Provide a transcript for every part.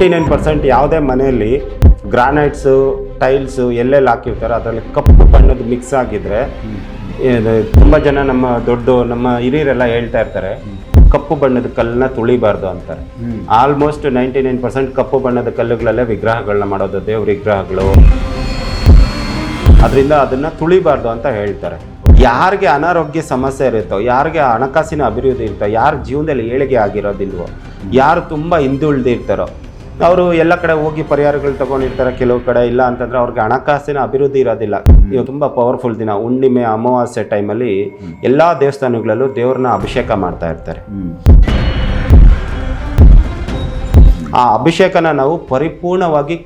Ninety nine percent ಯಾವುದೇ ಮನೆಯಲ್ಲಿ ಗ್ರಾನೈಟ್ಸು, tiles ಎಲ್ಲೆಲ್ಲಿ ಹಾಕಿರ್ತಾರೋ ಅದರಲ್ಲಿ ಕಪ್ಪು ಬಣ್ಣದ ಮಿಕ್ಸ್ ಆಗಿದ್ರೆ, ಇದು ತುಂಬ ಜನ ನಮ್ಮ ದೊಡ್ಡ ನಮ್ಮ ಹಿರಿಯರೆಲ್ಲ ಹೇಳ್ತಾ ಇರ್ತಾರೆ, ಕಪ್ಪು ಬಣ್ಣದ ಕಲ್ಲನ್ನ ತುಳಿಬಾರ್ದು ಅಂತಾರೆ. ಆಲ್ಮೋಸ್ಟ್ ನೈಂಟಿ ನೈನ್ ಪರ್ಸೆಂಟ್ ಕಪ್ಪು ಬಣ್ಣದ ಕಲ್ಲುಗಳಲ್ಲೇ ವಿಗ್ರಹಗಳನ್ನ ಮಾಡೋದು, ದೇವ್ರ ವಿಗ್ರಹಗಳು. ಅದರಿಂದ ಅದನ್ನ ತುಳಿಬಾರ್ದು ಅಂತ ಹೇಳ್ತಾರೆ. ಯಾರಿಗೆ ಅನಾರೋಗ್ಯ ಸಮಸ್ಯೆ ಇರುತ್ತೋ, ಯಾರಿಗೆ ಹಣಕಾಸಿನ ಅಭಿವೃದ್ಧಿ ಇರ್ತೋ ಯಾರ ಜೀವನದಲ್ಲಿ ಏಳಿಗೆ ಆಗಿರೋದಿಲ್ವೋ, ಯಾರು ತುಂಬ ಹಿಂದುಳಿದಿರ್ತಾರೋ ಅವರು ಎಲ್ಲ ಕಡೆ ಹೋಗಿ ಪರಿಹಾರಗಳು ತಗೊಂಡಿರ್ತಾರೆ ಕೆಲವು ಕಡೆ. ಇಲ್ಲ ಅಂತಂದ್ರೆ ಅವ್ರಿಗೆ ಹಣಕಾಸಿನ ಅಭಿವೃದ್ಧಿ ಇರೋದಿಲ್ಲ. ಇವಾಗ ತುಂಬ ಪವರ್ಫುಲ್ ದಿನ. ಹುಣ್ಣಿಮೆ ಅಮಾವಾಸ್ಯೆ ಟೈಮಲ್ಲಿ ಎಲ್ಲ ದೇವಸ್ಥಾನಗಳಲ್ಲೂ ದೇವ್ರನ್ನ ಅಭಿಷೇಕ ಮಾಡ್ತಾ ಇರ್ತಾರೆ. ಆ ಅಭಿಷೇಕನ ನಾವು ಪರಿಪೂರ್ಣವಾಗಿ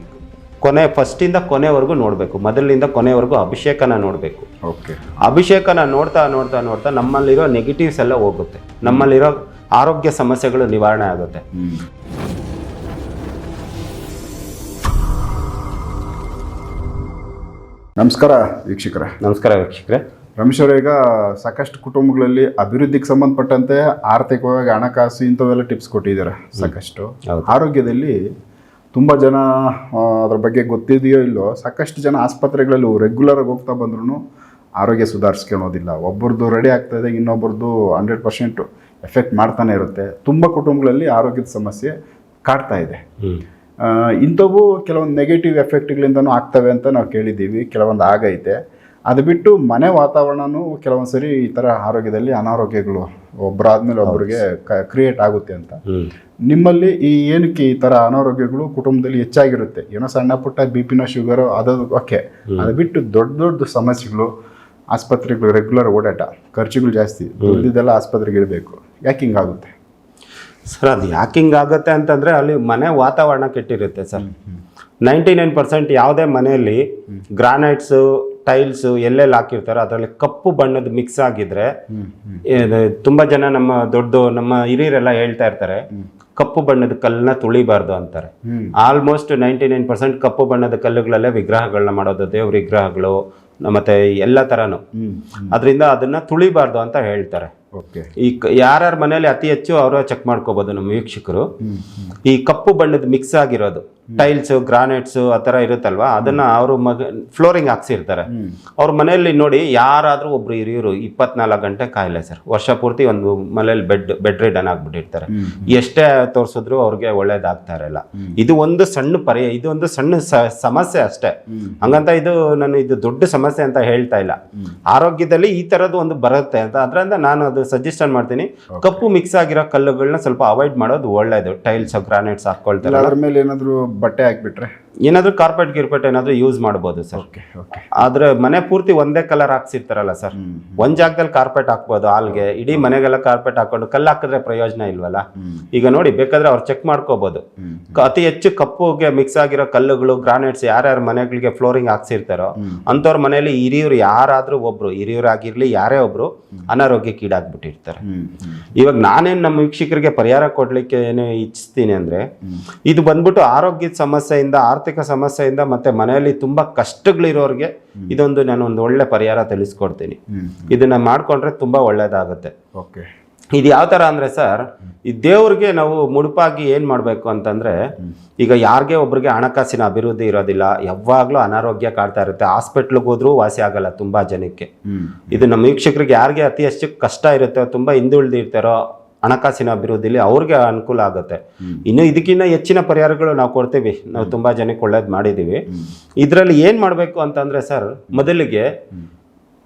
ಕೊನೆ ಫಸ್ಟಿಂದ ಕೊನೆವರೆಗೂ ನೋಡಬೇಕು. ಮೊದಲಿನಿಂದ ಕೊನೆವರೆಗೂ ಅಭಿಷೇಕನ ನೋಡಬೇಕು. ಓಕೆ ಅಭಿಷೇಕನ ನೋಡ್ತಾ ನೋಡ್ತಾ ನೋಡ್ತಾ ನಮ್ಮಲ್ಲಿರೋ ನೆಗೆಟಿವ್ಸ್ ಎಲ್ಲ ಹೋಗುತ್ತೆ. ನಮ್ಮಲ್ಲಿರೋ ಆರೋಗ್ಯ ಸಮಸ್ಯೆಗಳು ನಿವಾರಣೆ ಆಗುತ್ತೆ. ನಮಸ್ಕಾರ ವೀಕ್ಷಕರೇ. ನಮಸ್ಕಾರ ವೀಕ್ಷಕರೇ. ರಮೇಶ್ ಅವರೇ, ಈಗ ಸಾಕಷ್ಟು ಕುಟುಂಬಗಳಲ್ಲಿ ಅಭಿವೃದ್ಧಿಗೆ ಸಂಬಂಧಪಟ್ಟಂತೆ ಆರ್ಥಿಕವಾಗಿ ಹಣಕಾಸು ಇಂಥವೆಲ್ಲ ಟಿಪ್ಸ್ ಕೊಟ್ಟಿದ್ದಾರೆ ಸಾಕಷ್ಟು. ಆರೋಗ್ಯದಲ್ಲಿ ತುಂಬ ಜನ ಅದ್ರ ಬಗ್ಗೆ ಗೊತ್ತಿದೆಯೋ ಇಲ್ಲೋ ಸಾಕಷ್ಟು ಜನ ಆಸ್ಪತ್ರೆಗಳಲ್ಲಿ ರೆಗ್ಯುಲರ್ ಆಗಿ ಹೋಗ್ತಾ ಬಂದ್ರೂ ಆರೋಗ್ಯ ಸುಧಾರಿಸ್ಕೊಳೋದಿಲ್ಲ. ಒಬ್ಬರದ್ದು ರೆಡಿ ಆಗ್ತಾ ಇದೆ ಇನ್ನೊಬ್ಬರದ್ದು ಹಂಡ್ರೆಡ್ ಪರ್ಸೆಂಟ್ ಎಫೆಕ್ಟ್ ಮಾಡ್ತಾನೆ ಇರುತ್ತೆ. ತುಂಬ ಕುಟುಂಬಗಳಲ್ಲಿ ಆರೋಗ್ಯದ ಸಮಸ್ಯೆ ಕಾಡ್ತಾ ಇದೆ. ಇಂಥವು ಕೆಲವೊಂದು ನೆಗೆಟಿವ್ ಎಫೆಕ್ಟ್ಗಳಿಂದನೂ ಆಗ್ತವೆ ಅಂತ ನಾವು ಕೇಳಿದ್ದೀವಿ ಕೆಲವೊಂದು ಆಗೈತೆ. ಅದು ಬಿಟ್ಟು ಮನೆ ವಾತಾವರಣನೂ ಕೆಲವೊಂದು ಸರಿ ಈ ಥರ ಆರೋಗ್ಯದಲ್ಲಿ ಅನಾರೋಗ್ಯಗಳು ಒಬ್ಬರಾದ್ಮೇಲೆ ಒಬ್ಬರಿಗೆ ಕ್ರಿಯೇಟ್ ಆಗುತ್ತೆ ಅಂತ. ನಿಮ್ಮಲ್ಲಿ ಈ ಏನಕ್ಕೆ ಈ ಥರ ಅನಾರೋಗ್ಯಗಳು ಕುಟುಂಬದಲ್ಲಿ ಹೆಚ್ಚಾಗಿರುತ್ತೆ? ಏನೋ ಸಣ್ಣ ಪುಟ್ಟ ಬಿ ಪಿನ ಶುಗರು ಅದು ಓಕೆ. ಅದು ಬಿಟ್ಟು ದೊಡ್ಡ ದೊಡ್ಡ ಸಮಸ್ಯೆಗಳು ಆಸ್ಪತ್ರೆಗಳು ರೆಗ್ಯುಲರ್ ಓಡಾಟ ಖರ್ಚುಗಳು ಜಾಸ್ತಿ ದುಡ್ಡಿದ್ದೆಲ್ಲ ಆಸ್ಪತ್ರೆಗೆ ಇರಬೇಕು. ಯಾಕೆ ಹಿಂಗಾಗುತ್ತೆ? ಸರ್ ಅದು ಯಾಕೆ ಹಿಂಗಾಗತ್ತೆ ಅಂತಂದ್ರೆ ಅಲ್ಲಿ ಮನೆ ವಾತಾವರಣ ಕೆಟ್ಟಿರುತ್ತೆ ಸರ್. ನೈಂಟಿ ನೈನ್ ಪರ್ಸೆಂಟ್ ಯಾವುದೇ ಮನೆಯಲ್ಲಿ ಗ್ರಾನೈಟ್ಸು ಟೈಲ್ಸು ಎಲ್ಲೆಲ್ಲಿ ಹಾಕಿರ್ತಾರೋ ಅದರಲ್ಲಿ ಕಪ್ಪು ಬಣ್ಣದ ಮಿಕ್ಸ್ ಆಗಿದ್ರೆ ತುಂಬ ಜನ ನಮ್ಮ ದೊಡ್ಡ ನಮ್ಮ ಹಿರಿಯರೆಲ್ಲ ಹೇಳ್ತಾ ಇರ್ತಾರೆ ಕಪ್ಪು ಬಣ್ಣದ ಕಲ್ಲನ್ನ ತುಳಿಬಾರ್ದು ಅಂತಾರೆ. ಆಲ್ಮೋಸ್ಟ್ ನೈಂಟಿ ನೈನ್ ಪರ್ಸೆಂಟ್ ಕಪ್ಪು ಬಣ್ಣದ ಕಲ್ಲುಗಳಲ್ಲೇ ವಿಗ್ರಹಗಳನ್ನ ಮಾಡೋದು ದೇವ್ರ ವಿಗ್ರಹಗಳು ಮತ್ತೆ ಎಲ್ಲ ತರನು. ಅದರಿಂದ ಅದನ್ನ ತುಳಿಬಾರ್ದು ಅಂತ ಹೇಳ್ತಾರೆ. ಈ ಯಾರ್ಯಾರ ಮನೇಲಿ ಅತಿ ಹೆಚ್ಚು ಅವರ ಚೆಕ್ ಮಾಡ್ಕೋಬಹುದು ನಮ್ಮ ವೀಕ್ಷಕರು. ಈ ಕಪ್ಪು ಬಣ್ಣದ ಮಿಕ್ಸ್ ಆಗಿರೋದು. ಟೈಲ್ಸ್ ಗ್ರಾನೈಟ್ಸ್ ಆ ಥರ ಇರುತ್ತಲ್ವಾ? ಅದನ್ನ ಅವರು ಮಗ ಫ್ಲೋರಿಂಗ್ ಹಾಕ್ಸಿರ್ತಾರೆ. ಅವ್ರ ಮನೆಯಲ್ಲಿ ನೋಡಿ ಯಾರಾದ್ರೂ ಒಬ್ರು ಹಿರಿಯರು ಇಪ್ಪತ್ನಾಲ್ಕು ಗಂಟೆ ಕಾಯಿಲೆ ಸರ್. ವರ್ಷ ಪೂರ್ತಿ ಒಂದು ಮನೇಲಿ ಬೆಡ್ ಬೆಡ್ ರಿಡನ್ ಆಗ್ಬಿಟ್ಟಿರ್ತಾರೆ. ಎಷ್ಟೇ ತೋರಿಸಿದ್ರು ಅವ್ರಿಗೆ ಒಳ್ಳೇದಾಗ್ತಾ ಇರಲ್ಲ. ಇದು ಒಂದು ಸಣ್ಣ ಪರಿ ಇದು ಒಂದು ಸಣ್ಣ ಸಮಸ್ಯೆ ಅಷ್ಟೇ. ಹಂಗಂತ ಇದು ನಾನು ಇದು ದೊಡ್ಡ ಸಮಸ್ಯೆ ಅಂತ ಹೇಳ್ತಾ ಇಲ್ಲ. ಆರೋಗ್ಯದಲ್ಲಿ ಈ ಥರದ್ದು ಒಂದು ಬರುತ್ತೆ ಅಂತ. ಅದರಿಂದ ನಾನು ಅದು ಸಜೆಷನ್ ಮಾಡ್ತೀನಿ. ಕಪ್ಪು ಮಿಕ್ಸ್ ಆಗಿರೋ ಕಲ್ಲುಗಳನ್ನ ಸ್ವಲ್ಪ ಅವಾಯ್ಡ್ ಮಾಡೋದು ಒಳ್ಳೇದು. ಟೈಲ್ಸ್ ಗ್ರಾನೈಟ್ಸ್ ಹಾಕೊಳ್ತಾರೆ ಅದ್ರ ಮೇಲೆ ಏನಾದರೂ ಬಟ್ಟೆ ಹಾಕ್ಬಿಟ್ರೆ? ಏನಾದ್ರೂ ಕಾರ್ಪೆಟ್ ಗಿರ್ಪೆಟ್ ಏನಾದರೂ ಯೂಸ್ ಮಾಡ್ಬೋದು ಸರ್. ಆದರೆ ಮನೆ ಪೂರ್ತಿ ಒಂದೇ ಕಲರ್ ಹಾಕ್ಸಿರ್ತಾರಲ್ಲ ಸರ್. ಒಂದ್ ಜಾಗದಲ್ಲಿ ಕಾರ್ಪೆಟ್ ಹಾಕ್ಬೋದು ಹಾಲ್ಗೆ ಇಡೀ ಮನೆಗೆಲ್ಲ ಕಾರ್ಪೆಟ್ ಹಾಕೊಂಡು ಕಲ್ಲು ಹಾಕಿದ್ರೆ ಪ್ರಯೋಜನ ಇಲ್ವಲ್ಲ? ಈಗ ನೋಡಿ ಬೇಕಾದ್ರೆ ಅವ್ರು ಚೆಕ್ ಮಾಡ್ಕೋಬಹುದು ಅತಿ ಹೆಚ್ಚು ಕಪ್ಪುಗೆ ಮಿಕ್ಸ್ ಆಗಿರೋ ಕಲ್ಲುಗಳು ಗ್ರಾನೈಟ್ಸ್ ಯಾರ್ಯಾರ ಮನೆಗಳಿಗೆ ಫ್ಲೋರಿಂಗ್ ಹಾಕ್ಸಿರ್ತಾರೋ ಅಂಥವ್ರ ಮನೆಯಲ್ಲಿ ಹಿರಿಯರು ಯಾರಾದ್ರೂ ಒಬ್ರು ಹಿರಿಯರಾಗಿರ್ಲಿ ಯಾರೇ ಒಬ್ರು ಅನಾರೋಗ್ಯಕ್ಕೆ ಈಡಾಗ್ಬಿಟ್ಟಿರ್ತಾರೆ. ಹ್ಮ್ ಇವಾಗ ನಾನೇನು ನಮ್ಮ ವೀಕ್ಷಕರಿಗೆ ಪರಿಹಾರ ಕೊಡ್ಲಿಕ್ಕೆ ಏನು ಇಚ್ಛಿಸ್ತೀನಿ ಅಂದ್ರೆ ಇದು ಬಂದ್ಬಿಟ್ಟು ಆರೋಗ್ಯದ ಸಮಸ್ಯೆಯಿಂದ ಆರ್ಥಿಕ ಸಮಸ್ಯೆಯಿಂದ ಮತ್ತೆ ಮನೆಯಲ್ಲಿ ತುಂಬಾ ಕಷ್ಟಗಳಿರೋರಿಗೆ ಇದೊಂದು ನಾನು ಒಂದು ಒಳ್ಳೆ ಪರಿಹಾರ ತಿಳಿಸ್ಕೊಡ್ತೀನಿ. ಇದನ್ನ ಮಾಡ್ಕೊಂಡ್ರೆ ತುಂಬಾ ಒಳ್ಳೇದಾಗುತ್ತೆ. ಓಕೆ. ಇದು ಯಾವ ತರ ಅಂದ್ರೆ ಸರ್ ಈ ದೇವ್ರಿಗೆ ನಾವು ಮುಡುಪಾಗಿ ಏನು ಮಾಡಬೇಕು ಅಂತಂದ್ರೆ ಈಗ ಯಾರಿಗೆ ಒಬ್ರಿಗೆ ಹಣಕಾಸಿನ ಅಭಿವೃದ್ಧಿ ಇರೋದಿಲ್ಲ ಯಾವಾಗಲೂ ಅನಾರೋಗ್ಯ ಕಾಡ್ತಾ ಇರುತ್ತೆ. ಹಾಸ್ಪಿಟ್ಲಿಗೆ ಹೋದ್ರೂ ವಾಸಿ ಆಗಲ್ಲ ತುಂಬಾ ಜನಕ್ಕೆ. ಇದು ನಮ್ಮ ವೀಕ್ಷಕರಿಗೆ ಯಾರಿಗೆ ಅತಿ ಹೆಚ್ಚು ಕಷ್ಟ ಇರುತ್ತೋ ತುಂಬಾ ಹಿಂದುಳಿದಿರ್ತಾರೋ ಹಣಕಾಸಿನ ಅಭಿವೃದ್ಧಿಲಿ ಅವ್ರಿಗೆ ಅನುಕೂಲ ಆಗುತ್ತೆ. ಇನ್ನು ಇದಕ್ಕಿಂತ ಹೆಚ್ಚಿನ ಪರಿಹಾರಗಳು ನಾವು ಕೊಡ್ತೀವಿ. ನಾವು ತುಂಬ ಜನಕ್ಕೆ ಒಳ್ಳೇದು ಮಾಡಿದ್ದೀವಿ ಇದರಲ್ಲಿ ಏನು ಮಾಡಬೇಕು ಅಂತಂದರೆ ಸರ್ ಮೊದಲಿಗೆ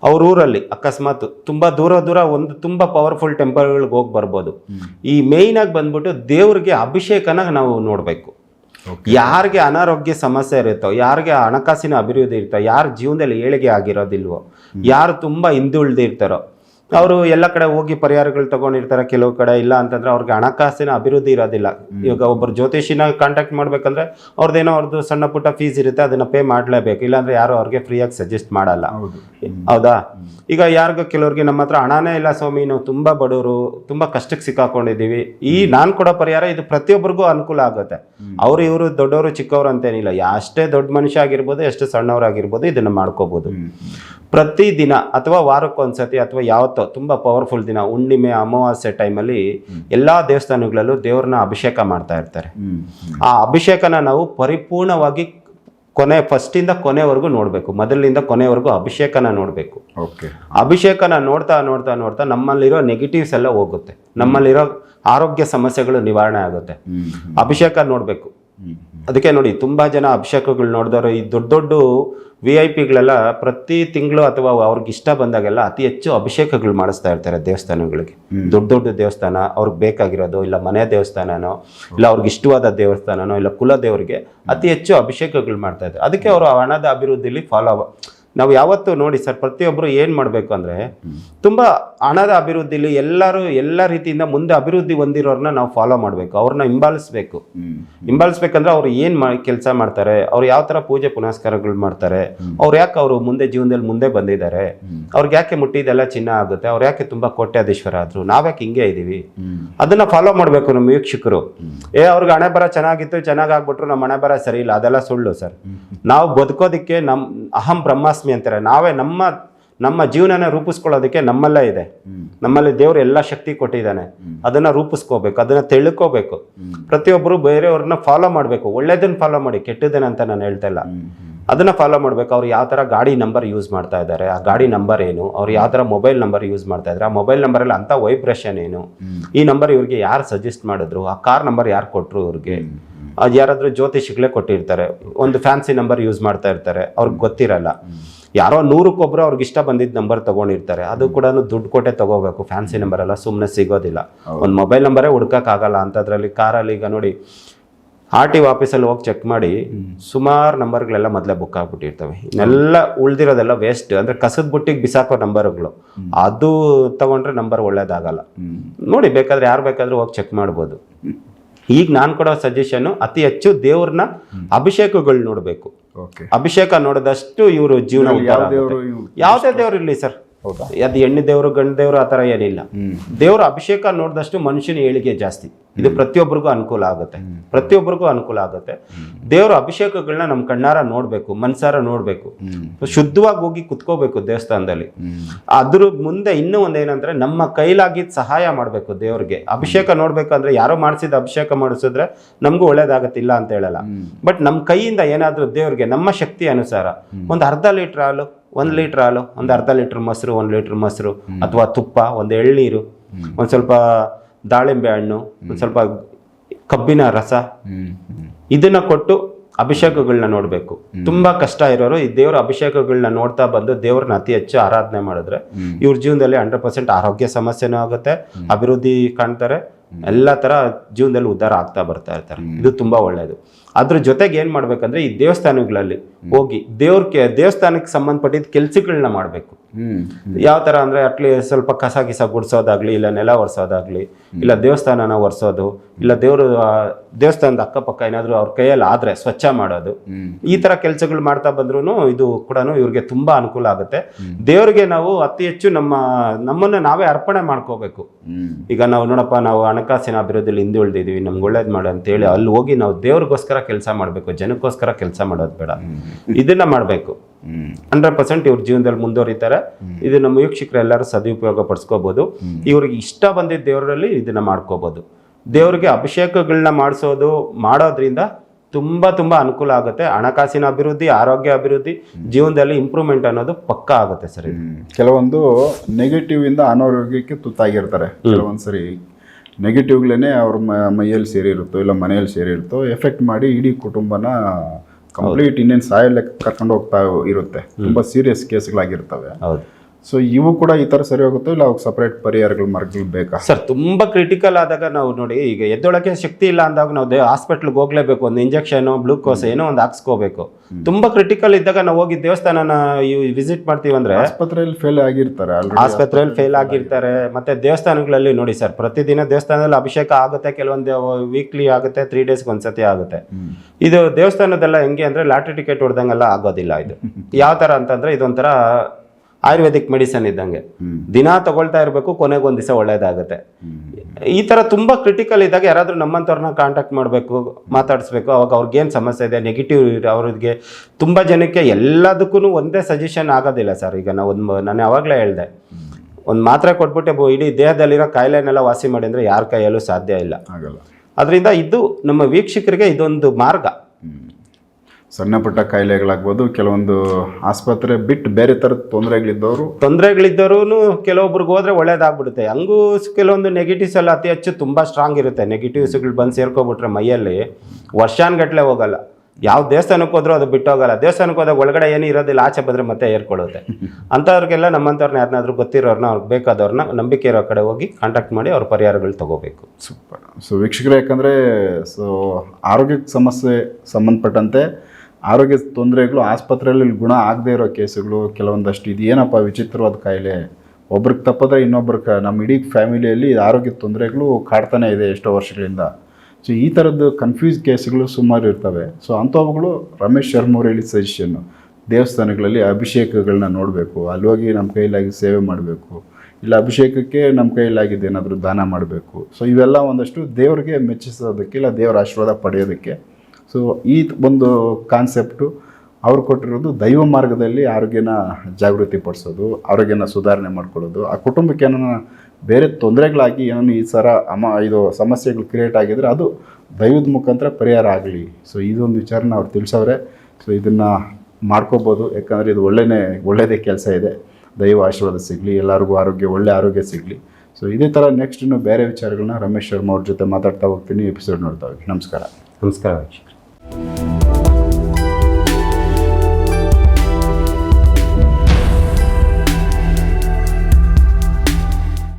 ಅವ್ರ ಊರಲ್ಲಿ ಅಕಸ್ಮಾತ್ ತುಂಬ ದೂರ ದೂರ ಒಂದು ತುಂಬ ಪವರ್ಫುಲ್ ಟೆಂಪಲ್ಗಳಿಗೆ ಹೋಗಿ ಬರ್ಬೋದು. ಈ ಮೇಯ್ನಾಗಿ ಬಂದ್ಬಿಟ್ಟು ದೇವ್ರಿಗೆ ಅಭಿಷೇಕನ ನಾವು ನೋಡಬೇಕು. ಯಾರಿಗೆ ಅನಾರೋಗ್ಯ ಸಮಸ್ಯೆ ಇರುತ್ತೋ ಯಾರಿಗೆ ಹಣಕಾಸಿನ ಅಭಿವೃದ್ಧಿ ಇರ್ತೋ ಯಾರ ಜೀವನದಲ್ಲಿ ಏಳಿಗೆ ಆಗಿರೋದಿಲ್ವೋ ಯಾರು ತುಂಬ ಹಿಂದುಳಿದಿರ್ತಾರೋ ಅವರು ಎಲ್ಲ ಕಡೆ ಹೋಗಿ ಪರಿಹಾರಗಳು ತಗೊಂಡಿರ್ತಾರೆ ಕೆಲವು ಕಡೆ ಇಲ್ಲ ಅಂತಂದ್ರೆ ಅವ್ರಿಗೆ ಹಣಕಾಸಿನ ಅಭಿವೃದ್ಧಿ ಇರೋದಿಲ್ಲ. ಇವಾಗ ಒಬ್ಬರು ಜ್ಯೋತಿಷಿನ ಕಾಂಟ್ಯಾಕ್ಟ್ ಮಾಡ್ಬೇಕಂದ್ರೆ ಅವ್ರದ್ದೇನೋ ಅವ್ರದ್ದು ಸಣ್ಣ ಪುಟ್ಟ ಫೀಸ್ ಇರುತ್ತೆ ಅದನ್ನ ಪೇ ಮಾಡಲೇಬೇಕು. ಇಲ್ಲಾಂದ್ರೆ ಯಾರು ಅವ್ರಿಗೆ ಫ್ರೀಯಾಗಿ ಸಜೆಸ್ಟ್ ಮಾಡಲ್ಲ. ಹೌದು. ಈಗ ಯಾರಿಗ ಕೆಲವ್ರಿಗೆ ನಮ್ಮ ಹತ್ರ ಹಣನೇ ಇಲ್ಲ ಸ್ವಾಮಿ ನಾವು ತುಂಬಾ ಬಡವರು ತುಂಬಾ ಕಷ್ಟಕ್ಕೆ ಸಿಕ್ಕಾಕೊಂಡಿದ್ದೀವಿ. ಈ ನಾನು ಕೊಡೋ ಪರಿಹಾರ ಇದು ಪ್ರತಿಯೊಬ್ಬರಿಗೂ ಅನುಕೂಲ ಆಗುತ್ತೆ. ಅವರು ಇವರು ದೊಡ್ಡವರು ಚಿಕ್ಕವರು ಅಂತೇನಿಲ್ಲ. ಅಷ್ಟೇ ದೊಡ್ಡ ಮನುಷ್ಯ ಆಗಿರ್ಬೋದು ಎಷ್ಟು ಸಣ್ಣವರಾಗಿರ್ಬೋದು ಇದನ್ನು ಮಾಡ್ಕೋಬೋದು. ಪ್ರತಿದಿನ ಅಥವಾ ವಾರಕ್ಕೊಂದ್ಸತಿ ಅಥವಾ ಯಾವತ್ತಾದ್ರೂ ಅವತ್ತು ತುಂಬ ಪವರ್ಫುಲ್ ದಿನ. ಹುಣ್ಣಿಮೆ ಅಮಾವಾಸ್ಯೆ ಟೈಮಲ್ಲಿ ಎಲ್ಲ ದೇವಸ್ಥಾನಗಳಲ್ಲೂ ದೇವ್ರನ್ನ ಅಭಿಷೇಕ ಮಾಡ್ತಾ ಇರ್ತಾರೆ. ಆ ಅಭಿಷೇಕನ ನಾವು ಪರಿಪೂರ್ಣವಾಗಿ ಕೊನೆ ಫಸ್ಟಿಂದ ಕೊನೆವರೆಗೂ ನೋಡಬೇಕು. ಮೊದಲಿನಿಂದ ಕೊನೆವರೆಗೂ ಅಭಿಷೇಕನ ನೋಡಬೇಕು. ಓಕೆ ಅಭಿಷೇಕನ ನೋಡ್ತಾ ನೋಡ್ತಾ ನೋಡ್ತಾ ನಮ್ಮಲ್ಲಿರೋ ನೆಗೆಟಿವ್ಸ್ ಎಲ್ಲ ಹೋಗುತ್ತೆ. ನಮ್ಮಲ್ಲಿರೋ ಆರೋಗ್ಯ ಸಮಸ್ಯೆಗಳು ನಿವಾರಣೆ ಆಗುತ್ತೆ. ಅಭಿಷೇಕ ನೋಡಬೇಕು. ಅದಕ್ಕೆ ನೋಡಿ ತುಂಬ ಜನ ಅಭಿಷೇಕಗಳು ನೋಡಿದವರು ಈ ದೊಡ್ಡ ದೊಡ್ಡ ವಿ ಐ ಪಿಗಳೆಲ್ಲ ಪ್ರತಿ ತಿಂಗಳು ಅಥವಾ ಅವ್ರಿಗೆ ಇಷ್ಟ ಬಂದಾಗೆಲ್ಲ ಅತಿ ಹೆಚ್ಚು ಅಭಿಷೇಕಗಳು ಮಾಡಿಸ್ತಾ ಇರ್ತಾರೆ ದೇವಸ್ಥಾನಗಳಿಗೆ. ದೊಡ್ಡ ದೊಡ್ಡ ದೇವಸ್ಥಾನ ಅವ್ರಿಗೆ ಬೇಕಾಗಿರೋದು ಇಲ್ಲ ಮನೆ ದೇವಸ್ಥಾನನೋ ಇಲ್ಲ ಅವ್ರಿಗೆ ಇಷ್ಟವಾದ ದೇವಸ್ಥಾನನೋ ಇಲ್ಲ ಕುಲ ದೇವರಿಗೆ ಅತಿ ಹೆಚ್ಚು ಅಭಿಷೇಕಗಳು ಮಾಡ್ತಾ ಇದ್ದಾರೆ. ಅದಕ್ಕೆ ಅವರು ಹಣದ ಅಭಿವೃದ್ಧಿಲಿ ಫಾಲೋ ನಾವು ಯಾವತ್ತೂ ನೋಡಿ ಸರ್ ಪ್ರತಿಯೊಬ್ಬರು ಏನು ಮಾಡಬೇಕು ಅಂದರೆ ತುಂಬ ಹಣದ ಅಭಿವೃದ್ಧಿಲಿ ಎಲ್ಲರೂ ಎಲ್ಲ ರೀತಿಯಿಂದ ಮುಂದೆ ಅಭಿವೃದ್ಧಿ ಹೊಂದಿರೋರನ್ನ ನಾವು ಫಾಲೋ ಮಾಡಬೇಕು. ಅವ್ರನ್ನ ಹಿಂಬಾಲಿಸ್ಬೇಕು. ಹಿಂಬಾಲಿಸ್ಬೇಕಂದ್ರೆ ಅವ್ರು ಏನು ಮಾ ಕೆಲಸ ಮಾಡ್ತಾರೆ ಅವ್ರು ಯಾವ ಥರ ಪೂಜೆ ಪುನಸ್ಕಾರಗಳು ಮಾಡ್ತಾರೆ ಅವ್ರು ಯಾಕೆ ಅವರು ಮುಂದೆ ಜೀವನದಲ್ಲಿ ಮುಂದೆ ಬಂದಿದ್ದಾರೆ ಅವ್ರಿಗೆ ಯಾಕೆ ಮುಟ್ಟಿದೆಲ್ಲ ಚಿನ್ನ ಆಗುತ್ತೆ ಅವ್ರು ಯಾಕೆ ತುಂಬ ಕೋಟ್ಯಾಧೀಶ್ವರ ಆದರು ನಾವ್ಯಾಕೆ ಹಿಂಗೆ ಇದ್ದೀವಿ? ಅದನ್ನು ಅದನ್ನ ಫಾಲೋ ಮಾಡಬೇಕು ನಮ್ಮ ವೀಕ್ಷಕರು. ಏ ಅವ್ರಿಗೆ ಹಣೆ ಬರ ಚೆನ್ನಾಗಿತ್ತು ಚೆನ್ನಾಗಿ ಆಗ್ಬಿಟ್ರು ನಮ್ಮ ಹಣೆ ಬರ ಸರಿ ಇಲ್ಲ ಅದೆಲ್ಲ ಸುಳ್ಳು ಸರ್. ನಾವು ಬದುಕೋದಕ್ಕೆ ನಮ್ಮ ಅಹಂ ಬ್ರಹ್ಮಾಸ್ಮಿ ಅಂತಾರೆ. ನಾವೇ ನಮ್ಮ ನಮ್ಮ ಜೀವನನ ರೂಪಿಸ್ಕೊಳ್ಳೋದಕ್ಕೆ ನಮ್ಮಲ್ಲೇ ಇದೆ. ನಮ್ಮಲ್ಲಿ ದೇವರು ಎಲ್ಲ ಶಕ್ತಿ ಕೊಟ್ಟಿದ್ದಾನೆ. ಅದನ್ನ ರೂಪಿಸ್ಕೋಬೇಕು ಅದನ್ನ ತಿಳ್ಕೋಬೇಕು. ಪ್ರತಿಯೊಬ್ಬರು ಬೇರೆಯವ್ರನ್ನ ಫಾಲೋ ಮಾಡಬೇಕು. ಒಳ್ಳೇದನ್ನ ಫಾಲೋ ಮಾಡಿ ಕೆಟ್ಟದನ್ನ ನಾನು ಹೇಳ್ತಾ ಇಲ್ಲ. ಅದನ್ನ ಫಾಲೋ ಮಾಡ್ಬೇಕು. ಅವ್ರು ಯಾವ ತರ ಗಾಡಿ ನಂಬರ್ ಯೂಸ್ ಮಾಡ್ತಾ ಇದ್ದಾರೆ ಆ ಗಾಡಿ ನಂಬರ್ ಏನು ಅವ್ರು ಯಾವ ತರ ಮೊಬೈಲ್ ನಂಬರ್ ಯೂಸ್ ಮಾಡ್ತಾ ಇದ್ದಾರೆ ಆ ಮೊಬೈಲ್ ನಂಬರ್ ಅಲ್ಲಿ ಅಂತ ವೈಬ್ರೇಷನ್ ಏನು. ಈ ನಂಬರ್ ಇವ್ರಿಗೆ ಯಾರು ಸಜೆಸ್ಟ್ ಮಾಡಿದ್ರು ಆ ಕಾರ್ ನಂಬರ್ ಯಾರು ಕೊಟ್ರು ಇವ್ರಿಗೆ? ಅದು ಯಾರಾದರೂ ಜ್ಯೋತಿಷಿಗಳೇ ಕೊಟ್ಟಿರ್ತಾರೆ. ಒಂದು ಫ್ಯಾನ್ಸಿ ನಂಬರ್ ಯೂಸ್ ಮಾಡ್ತಾ ಇರ್ತಾರೆ. ಅವ್ರಿಗೆ ಗೊತ್ತಿರಲ್ಲ. ಯಾರೋ ನೂರಕ್ಕೊಬ್ರು ಅವ್ರಿಗೆ ಇಷ್ಟ ಬಂದಿದ್ದ ನಂಬರ್ ತಗೊಂಡಿರ್ತಾರೆ. ಅದು ಕೂಡ ದುಡ್ಡು ಕೊಟ್ಟೆ ತಗೋಬೇಕು. ಫ್ಯಾನ್ಸಿ ನಂಬರ್ ಎಲ್ಲ ಸುಮ್ಮನೆ ಸಿಗೋದಿಲ್ಲ. ಒಂದು ಮೊಬೈಲ್ ನಂಬರೇ ಹುಡ್ಕೋಕ್ಕಾಗಲ್ಲ ಅಂಥದ್ರಲ್ಲಿ ಕಾರಲ್ಲಿ ಈಗ ನೋಡಿ ಆರ್ ಟಿ ಆಫೀಸಲ್ಲಿ ಹೋಗಿ ಚೆಕ್ ಮಾಡಿ ಸುಮಾರು ನಂಬರ್ಗಳೆಲ್ಲ ಮೊದಲೇ ಬುಕ್ ಆಗ್ಬಿಟ್ಟಿರ್ತವೆ. ಇನ್ನೆಲ್ಲ ಉಳ್ದಿರೋದೆಲ್ಲ ವೇಸ್ಟ್ ಅಂದರೆ ಕಸದ ಬುಟ್ಟಿಗೆ ಬಿಸಾಕೋ ನಂಬರ್ಗಳು ಅದು ತಗೊಂಡ್ರೆ ನಂಬರ್ ಒಳ್ಳೇದಾಗಲ್ಲ. ನೋಡಿ ಬೇಕಾದ್ರೆ ಯಾರು ಬೇಕಾದ್ರೂ ಹೋಗಿ ಚೆಕ್ ಮಾಡ್ಬೋದು. ಈಗ ನಾನು ಕೊಡೋ ಸಜೆಷನ್ ಅತಿ ಹೆಚ್ಚು ದೇವ್ರನ್ನ ಅಭಿಷೇಕಗಳು ನೋಡಬೇಕು. ಅಭಿಷೇಕ ನೋಡಿದಷ್ಟು ಇವರು ಜೀವನ ಯಾವುದೇ ದೇವ್ರು ಇರಲಿ ಸರ್. ಅದು ಹೆಣ್ಣು ದೇವರು ಗಂಡು ದೇವರು ಆ ಥರ ಏನಿಲ್ಲ. ದೇವರ ಅಭಿಷೇಕ ನೋಡಿದಷ್ಟು ಮನುಷ್ಯನ ಏಳಿಗೆ ಜಾಸ್ತಿ. ಇದು ಪ್ರತಿಯೊಬ್ಬರಿಗೂ ಅನುಕೂಲ ಆಗುತ್ತೆ. ಪ್ರತಿಯೊಬ್ಬರಿಗೂ ಅನುಕೂಲ ಆಗುತ್ತೆ. ದೇವರ ಅಭಿಷೇಕಗಳನ್ನ ನಮ್ಮ ಕಣ್ಣಾರ ನೋಡಬೇಕು ಮನ್ಸಾರ ನೋಡಬೇಕು. ಶುದ್ಧವಾಗಿ ಹೋಗಿ ಕುತ್ಕೋಬೇಕು ದೇವಸ್ಥಾನದಲ್ಲಿ. ಅದ್ರ ಮುಂದೆ ಇನ್ನೂ ಒಂದೇನಂದ್ರೆ ನಮ್ಮ ಕೈಲಾಗಿ ಸಹಾಯ ಮಾಡಬೇಕು ದೇವ್ರಿಗೆ. ಅಭಿಷೇಕ ನೋಡ್ಬೇಕಂದ್ರೆ ಯಾರೋ ಮಾಡಿಸಿದ ಅಭಿಷೇಕ ಮಾಡಿಸಿದ್ರೆ ನಮಗೂ ಒಳ್ಳೇದಾಗತ್ತಿಲ್ಲ ಅಂತ ಹೇಳಲ್ಲ. ಬಟ್ ನಮ್ಮ ಕೈಯಿಂದ ಏನಾದರೂ ದೇವ್ರಿಗೆ ನಮ್ಮ ಶಕ್ತಿ ಅನುಸಾರ ಒಂದು ಅರ್ಧ ಲೀಟ್ರ್ ಹಾಲು ಒಂದು ಲೀಟ್ರ್ ಹಾಲು ಒಂದು ಅರ್ಧ ಲೀಟ್ರ್ ಮೊಸರು ಒಂದು ಲೀಟ್ರ್ ಮೊಸರು ಅಥವಾ ತುಪ್ಪ ಒಂದು ಎಳ್ನೀರು ಒಂದು ಸ್ವಲ್ಪ ದಾಳಿಂಬೆ ಹಣ್ಣು ಒಂದು ಸ್ವಲ್ಪ ಕಬ್ಬಿನ ರಸ. ಇದನ್ನ ಕೊಟ್ಟು ಅಭಿಷೇಕಗಳನ್ನ ನೋಡಬೇಕು. ತುಂಬಾ ಕಷ್ಟ ಇರೋರು ಈ ದೇವರ ಅಭಿಷೇಕಗಳನ್ನ ನೋಡ್ತಾ ಬಂದು ದೇವ್ರನ್ನ ಅತಿ ಹೆಚ್ಚು ಆರಾಧನೆ ಮಾಡಿದ್ರೆ ಇವ್ರ ಜೀವನದಲ್ಲಿ ಹಂಡ್ರೆಡ್ ಪರ್ಸೆಂಟ್ ಆರೋಗ್ಯ ಸಮಸ್ಯೆನೂ ಆಗುತ್ತೆ ಅಭಿವೃದ್ಧಿ ಕಾಣ್ತಾರೆ ಎಲ್ಲ ತರ ಜೀವನದಲ್ಲಿ ಉದ್ಧಾರ ಆಗ್ತಾ ಬರ್ತಾ ಇರ್ತಾರೆ. ಇದು ತುಂಬಾ ಒಳ್ಳೆಯದು ಅದ್ರ ಜೊತೆಗೆ ಏನ್ ಮಾಡ್ಬೇಕಂದ್ರೆ ಈ ದೇವಸ್ಥಾನಗಳಲ್ಲಿ ಹೋಗಿ ದೇವ್ರ ದೇವಸ್ಥಾನಕ್ಕೆ ಸಂಬಂಧಪಟ್ಟಿದ್ದ ಕೆಲ್ಸಗಳನ್ನ ಮಾಡಬೇಕು. ಯಾವ ತರ ಅಂದ್ರೆ ಅಟ್ಲಿ ಸ್ವಲ್ಪ ಕಸ ಗಿಸ ಗುಡ್ಸೋದಾಗ್ಲಿ ಇಲ್ಲ ನೆಲ ಒರೆಸೋದಾಗ್ಲಿ ಇಲ್ಲ ದೇವಸ್ಥಾನನ ಒರೆಸೋದು ಇಲ್ಲ ದೇವ್ರ ದೇವಸ್ಥಾನದ ಅಕ್ಕಪಕ್ಕ ಏನಾದ್ರು ಅವ್ರ ಕೈಯಲ್ಲಿ ಆದ್ರೆ ಸ್ವಚ್ಛ ಮಾಡೋದು ಈ ತರ ಕೆಲಸಗಳು ಮಾಡ್ತಾ ಬಂದ್ರು ಇದು ಕೂಡ ಇವ್ರಿಗೆ ತುಂಬಾ ಅನುಕೂಲ ಆಗುತ್ತೆ. ದೇವ್ರಿಗೆ ನಾವು ಅತಿ ಹೆಚ್ಚು ನಮ್ಮ ನಮ್ಮನ್ನ ನಾವೇ ಅರ್ಪಣೆ ಮಾಡ್ಕೋಬೇಕು. ಈಗ ನಾವು ನೋಡಪ್ಪ ನಾವು ಹಣಕಾಸಿನ ಅಭಿವೃದ್ಧಿಲಿ ಹಿಂದೆ ಉಳಿದಿದ್ದೀವಿ ನಮ್ಗೆ ಒಳ್ಳೇದು ಮಾಡು ಅಂತೇಳಿ ಅಲ್ಲಿ ಹೋಗಿ ನಾವು ದೇವ್ರಿಗೋಸ್ಕರ ಕೆಲಸ ಮಾಡಬೇಕು ಜನಕ್ಕೋಸ್ಕರ ಕೆಲಸ ಮಾಡೋದು ಬೇಡ. ಇದನ್ನ ಮಾಡಬೇಕು. ಹಂಡ್ರೆಡ್ ಪರ್ಸೆಂಟ್ ಇವ್ರ ಜೀವನದಲ್ಲಿ ಮುಂದುವರಿತಾರೆ. ಇದು ನಮ್ಮ ವೀಕ್ಷಕರು ಎಲ್ಲರೂ ಸದುಪಯೋಗ ಪಡಿಸ್ಕೋಬಹುದು ಇವ್ರಿಗೆ ಇಷ್ಟ ಬಂದಿದ್ದ ದೇವರಲ್ಲಿ ಇದನ್ನ ಮಾಡ್ಕೋಬಹುದು ದೇವರಿಗೆ ಅಭಿಷೇಕಗಳನ್ನ ಮಾಡಿಸೋದು ಮಾಡೋದ್ರಿಂದ ತುಂಬಾ ತುಂಬಾ ಅನುಕೂಲ ಆಗುತ್ತೆ. ಹಣಕಾಸಿನ ಅಭಿವೃದ್ಧಿ ಆರೋಗ್ಯ ಅಭಿವೃದ್ಧಿ ಜೀವನದಲ್ಲಿ ಇಂಪ್ರೂವ್ಮೆಂಟ್ ಅನ್ನೋದು ಪಕ್ಕಾ ಆಗುತ್ತೆ ಸರ್ ಕೆಲವೊಂದು ನೆಗೆಟಿವ್ ಇಂದ ಅನಾರೋಗ್ಯಕ್ಕೆ ತುತ್ತಾಗಿರ್ತಾರೆ. ಕೆಲವೊಂದ್ಸರಿ ನೆಗೆಟಿವ್ಗಳೇ ಅವ್ರ ಮೈಯಲ್ಲಿ ಸೇರಿರುತ್ತೋ ಇಲ್ಲ ಮನೆಯಲ್ಲಿ ಸೇರಿರುತ್ತೋ ಎಫೆಕ್ಟ್ ಮಾಡಿ ಇಡೀ ಕುಟುಂಬನ ಕಂಪ್ಲೀಟ್ ಇಂಡಿಯನ್ ಸಾಯಲ್ಲ ಕರ್ಕೊಂಡು ಹೋಗ್ತಾ ಇರುತ್ತೆ. ತುಂಬಾ ಸೀರಿಯಸ್ ಕೇಸ್ಗಳಾಗಿರ್ತವೆ ಹೌದು. ಸೊ ಇವು ಕೂಡ ಈ ಥರ ಸರಿ ಹೋಗುತ್ತೋ ಇಲ್ಲ ಅವ್ರಿಗೆ ಸಪ್ರೇಟ್ ಪರಿಹಾರಗಳು ಮಾರ್ಗಗಳು ಬೇಕಾ? ಸರ್ ತುಂಬಾ ಕ್ರಿಟಿಕಲ್ ಆದಾಗ ನಾವು ನೋಡಿ ಈಗ ಎದ್ದೊಳಕ್ಕೆ ಶಕ್ತಿ ಇಲ್ಲ ಅಂದಾಗ ನಾವು ದೇ ಹಾಸ್ಪಿಟ್ಲ್ಗೆ ಹೋಗ್ಲೇಬೇಕು. ಒಂದು ಇಂಜೆಕ್ಷನ್ ಗ್ಲೂಕೋಸ್ ಏನೋ ಒಂದು ಹಾಕ್ಸ್ಕೋಬೇಕು. ತುಂಬಾ ಕ್ರಿಟಿಕಲ್ ಇದ್ದಾಗ ನಾವು ಹೋಗಿ ದೇವಸ್ಥಾನನ ವಿಸಿಟ್ ಮಾಡ್ತೀವಿ ಅಂದ್ರೆ ಆಸ್ಪತ್ರೆಯಲ್ಲಿ ಫೇಲ್ ಆಗಿರ್ತಾರೆ ಆಸ್ಪತ್ರೆಯಲ್ಲಿ ಫೇಲ್ ಆಗಿರ್ತಾರೆ. ಮತ್ತೆ ದೇವಸ್ಥಾನಗಳಲ್ಲಿ ನೋಡಿ ಸರ್ ಪ್ರತಿದಿನ ದೇವಸ್ಥಾನದಲ್ಲಿ ಅಭಿಷೇಕ ಆಗುತ್ತೆ. ಕೆಲವೊಂದು ವೀಕ್ಲಿ ಆಗುತ್ತೆ ತ್ರೀ ಡೇಸ್ಗೆ ಒಂದ್ಸತಿ ಆಗುತ್ತೆ. ಇದು ದೇವಸ್ಥಾನದೆಲ್ಲ ಹೆಂಗೆ ಅಂದ್ರೆ ಲಾಟ್ರಿ ಟಿಕೆಟ್ ಹೊಡೆದಂಗೆಲ್ಲ ಆಗೋದಿಲ್ಲ ಇದು. ಯಾವ ತರ ಅಂತಂದ್ರೆ ಇದೊಂಥರ ಆಯುರ್ವೇದಿಕ್ ಮೆಡಿಸನ್ ಇದ್ದಂಗೆ. ದಿನ ತಗೊಳ್ತಾ ಇರಬೇಕು ಕೊನೆಗೊಂದು ದಿವಸ ಒಳ್ಳೇದಾಗುತ್ತೆ. ಈ ಥರ ತುಂಬ ಕ್ರಿಟಿಕಲ್ ಇದ್ದಾಗ ಯಾರಾದರೂ ನಮ್ಮಂಥವ್ರನ್ನ ಕಾಂಟ್ಯಾಕ್ಟ್ ಮಾಡಬೇಕು ಮಾತಾಡಿಸ್ಬೇಕು ಅವಾಗ ಅವ್ರಿಗೇನು ಸಮಸ್ಯೆ ಇದೆ ನೆಗೆಟಿವ್ ಅವ್ರಿಗೆ ತುಂಬ ಜನಕ್ಕೆ ಎಲ್ಲದಕ್ಕೂ ಒಂದೇ ಸಜೆಷನ್ ಆಗೋದಿಲ್ಲ ಸರ್. ಈಗ ನಾವು ಒಂದು ನಾನು ಯಾವಾಗಲೇ ಹೇಳಿದೆ ಒಂದು ಮಾತ್ರೆ ಕೊಟ್ಬಿಟ್ಟೆ ಬ- ಇಡೀ ದೇಹದಲ್ಲಿರೋ ಕಾಯಿಲೆನೆಲ್ಲ ವಾಸಿ ಮಾಡಿ ಅಂದರೆ ಯಾರ ಕೈಯಲ್ಲೂ ಸಾಧ್ಯ ಇಲ್ಲ. ಆಗಲ್ಲ. ಅದರಿಂದ ಇದು ನಮ್ಮ ವೀಕ್ಷಕರಿಗೆ ಇದೊಂದು ಮಾರ್ಗ. ಸಣ್ಣ ಪುಟ್ಟ ಕಾಯಿಲೆಗಳಾಗ್ಬೋದು ಕೆಲವೊಂದು ಆಸ್ಪತ್ರೆ ಬಿಟ್ಟು ಬೇರೆ ಥರದ ತೊಂದರೆಗಳಿದ್ದವರು. ತೊಂದರೆಗಳಿದ್ದರೂ ಕೆಲವೊಬ್ರಿಗೆ ಹೋದರೆ ಒಳ್ಳೇದಾಗ್ಬಿಡುತ್ತೆ. ಹಂಗೂ ಕೆಲವೊಂದು ನೆಗೆಟಿವ್ಸ್ ಎಲ್ಲ ಅತಿ ಹೆಚ್ಚು ತುಂಬ ಸ್ಟ್ರಾಂಗ್ ಇರುತ್ತೆ. ನೆಗೆಟಿವ್ಸ್ಗಳು ಬಂದು ಸೇರ್ಕೊಬಿಟ್ರೆ ಮೈಯಲ್ಲಿ ವರ್ಷಾನ್ಗಟ್ಲೆ ಹೋಗಲ್ಲ. ಯಾವ ದೇವಸ್ಥಾನಕ್ಕೆ ಹೋದ್ರೂ ಅದು ಬಿಟ್ಟೋಗಲ್ಲ. ದೇವಸ್ಥಾನಕ್ಕೆ ಹೋದಾಗ ಒಳಗಡೆ ಏನೂ ಇರೋದಿಲ್ಲ ಆಚೆ ಬಂದರೆ ಮತ್ತೆ ಏರ್ಕೊಳ್ಳುತ್ತೆ. ಅಂಥವ್ರಿಗೆಲ್ಲ ನಮ್ಮಂಥವ್ರನ್ನ ಯಾರನ್ನಾದ್ರೂ ಗೊತ್ತಿರೋರ್ನ ಅವ್ರಿಗೆ ಬೇಕಾದವ್ರನ್ನ ನಂಬಿಕೆ ಇರೋ ಕಡೆ ಹೋಗಿ ಕಾಂಟ್ಯಾಕ್ಟ್ ಮಾಡಿ ಅವ್ರ ಪರಿಹಾರಗಳು ತಗೋಬೇಕು. ಸೂಪರ್. ಸೊ ವೀಕ್ಷಕರು ಯಾಕಂದರೆ ಸೊ ಆರೋಗ್ಯಕ್ಕೆ ಸಮಸ್ಯೆ ಸಂಬಂಧಪಟ್ಟಂತೆ ಆರೋಗ್ಯ ತೊಂದರೆಗಳು ಆಸ್ಪತ್ರೆಯಲ್ಲಿ ಗುಣ ಆಗದೇ ಇರೋ ಕೇಸುಗಳು ಕೆಲವೊಂದಷ್ಟು ಇದು ಏನಪ್ಪ ವಿಚಿತ್ರವಾದ ಕಾಯಿಲೆ? ಒಬ್ರಿಗೆ ತಪ್ಪಿದ್ರೆ ಇನ್ನೊಬ್ರಿಗೆ ನಮ್ಮ ಇಡೀ ಫ್ಯಾಮಿಲಿಯಲ್ಲಿ ಆರೋಗ್ಯದ ತೊಂದರೆಗಳು ಕಾಡ್ತಾನೆ ಇದೆ ಎಷ್ಟೋ ವರ್ಷಗಳಿಂದ. ಸೊ ಈ ಥರದ್ದು ಕನ್ಫ್ಯೂಸ್ ಕೇಸುಗಳು ಸುಮಾರು ಇರ್ತವೆ. ಸೊ ಅಂಥವುಗಳು ರಮೇಶ್ ಶರ್ಮ ಅವ್ರು ಹೇಳಿದ ಸಜೆಷನ್ನು ದೇವಸ್ಥಾನಗಳಲ್ಲಿ ಅಭಿಷೇಕಗಳನ್ನ ನೋಡಬೇಕು. ಅಲ್ಲಿ ಹೋಗಿ ನಮ್ಮ ಕೈಲಾಗಿ ಸೇವೆ ಮಾಡಬೇಕು. ಇಲ್ಲ ಅಭಿಷೇಕಕ್ಕೆ ನಮ್ಮ ಕೈಲಾಗಿದ್ದು ಏನಾದರೂ ದಾನ ಮಾಡಬೇಕು. ಸೊ ಇವೆಲ್ಲ ಒಂದಷ್ಟು ದೇವರಿಗೆ ಮೆಚ್ಚಿಸೋದಕ್ಕೆ ಇಲ್ಲ ದೇವರ ಆಶೀರ್ವಾದ ಪಡೆಯೋದಕ್ಕೆ ಸೊ ಈ ಒಂದು ಕಾನ್ಸೆಪ್ಟು ಅವ್ರು ಕೊಟ್ಟಿರೋದು ದೈವ ಮಾರ್ಗದಲ್ಲಿ ಆರೋಗ್ಯನ ಜಾಗೃತಿ ಪಡಿಸೋದು, ಆರೋಗ್ಯನ ಸುಧಾರಣೆ ಮಾಡ್ಕೊಳ್ಳೋದು. ಆ ಕುಟುಂಬಕ್ಕೆ ಏನನ್ನ ಬೇರೆ ತೊಂದರೆಗಳಾಗಿ ಏನೋ ಈ ಥರ ಅಮ, ಇದು ಸಮಸ್ಯೆಗಳು ಕ್ರಿಯೇಟ್ ಆಗಿದ್ರೆ ಅದು ದೈವದ ಮುಖಾಂತರ ಪರಿಹಾರ ಆಗಲಿ. ಸೊ ಇದೊಂದು ವಿಚಾರನ ಅವ್ರು ತಿಳಿಸವ್ರೆ. ಸೊ ಇದನ್ನು ಮಾಡ್ಕೋಬೋದು. ಯಾಕಂದರೆ ಇದು ಒಳ್ಳೆಯ ಒಳ್ಳೆಯದೇ ಕೆಲಸ ಇದೆ. ದೈವ ಆಶೀರ್ವಾದ ಸಿಗಲಿ, ಎಲ್ಲರಿಗೂ ಆರೋಗ್ಯ, ಒಳ್ಳೆ ಆರೋಗ್ಯ ಸಿಗಲಿ. ಸೊ ಇದೇ ಥರ ನೆಕ್ಸ್ಟ್ ಇನ್ನು ಬೇರೆ ವಿಚಾರಗಳನ್ನ ರಮೇಶ್ ಶರ್ಮಾ ಅವ್ರ ಜೊತೆ ಮಾತಾಡ್ತಾ ಹೋಗ್ತೀನಿ. ಎಪಿಸೋಡ್ ನೋಡ್ತಾ ಹೋಗಿ. ನಮಸ್ಕಾರ. ನಮಸ್ಕಾರ ವೀಕ್ಷಕರೇ